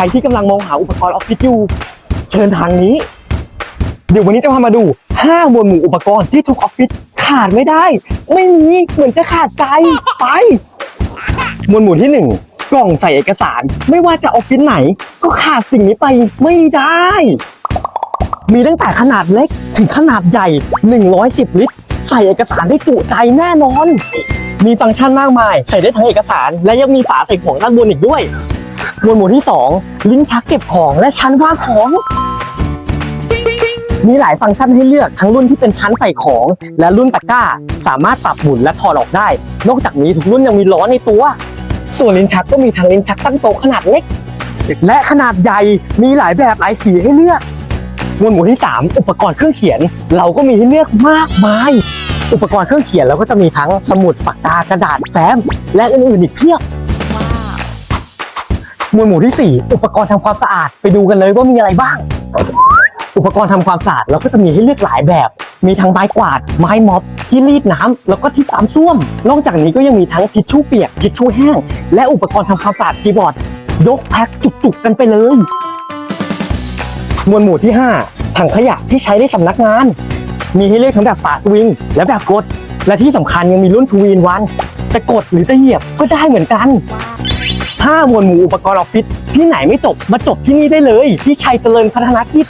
ใครที่กำลังมองหาอุปกรณ์ออฟฟิศอยู่ เชิญทางนี้ เดี๋ยววันนี้จะพามาดู 5 หมวดหมู่อุปกรณ์ที่ทุกออฟฟิศขาดไม่ได้ ไม่มีเหมือนจะขาดใจไป หมวดหมู่ที่ 1 กล่องใส่เอกสาร ไม่ว่าจะออฟฟิศไหน ก็ขาดสิ่งนี้ไปไม่ได้ มีตั้งแต่ขนาดเล็กถึงขนาดใหญ่ 110 ลิตร ใส่เอกสารได้จุใจแน่นอน มีฟังก์ชันมากมาย ใส่ได้ทั้งเอกสาร และยังมีฝาใส่ของด้านบนอีกด้วย หมวดหมู่ที่ 2 ลิ้นชักเก็บของและชั้นวางของ มีหลายฟังก์ชันให้เลือกทั้งรุ่นที่เป็นชั้นใส่ของ และรุ่นตะกร้า สามารถปรับหมุนและถอดออกได้ นอกจากนี้ทุกรุ่นยังมีล้อในตัว ส่วนลิ้นชักก็มีทั้งลิ้นชักตั้งโต๊ะขนาดเล็ก และขนาดใหญ่มีหลายแบบหลายสีให้เลือกหมวดหมู่ที่ 3 อุปกรณ์เครื่องเขียน เราก็มีให้เลือกมากมาย อุปกรณ์เครื่องเขียนเราก็จะมีทั้งสมุดปากกากระดาษแฟ้มและอื่นๆอีกเพียบ หมวดหมู่ที่ 4 อุปกรณ์ทำความสะอาดไปดูกันเลยว่ามีอะไรบ้าง อุปกรณ์ทำความสะอาดเราก็จะมีให้เลือกหลายแบบ มีทั้งไม้กวาด ไม้ม็อบ ที่รีดน้ำแล้วก็ที่ตามส้วม นอกจากนี้ก็ยังมีทั้งทิชชู่เปียก ทิชชู่แห้ง และอุปกรณ์ทำความสะอาดคีบอร์ด ยกแพ็คจุกๆกันไปเลย หมวดหมู่ที่ 5 ถังขยะที่ใช้ในสำนักงาน มีให้เลือกทั้งแบบฝาสวิง และแบบกด และที่สำคัญยังมีรุ่นทูวินวัน จะกดหรือจะเหยียบก็ได้เหมือนกัน ถ้ามวลหมู่อุปกรณ์ออฟฟิศที่ไหนไม่จบมาจบที่นี่ได้เลย ที่ชัยเจริญพัฒนากิจ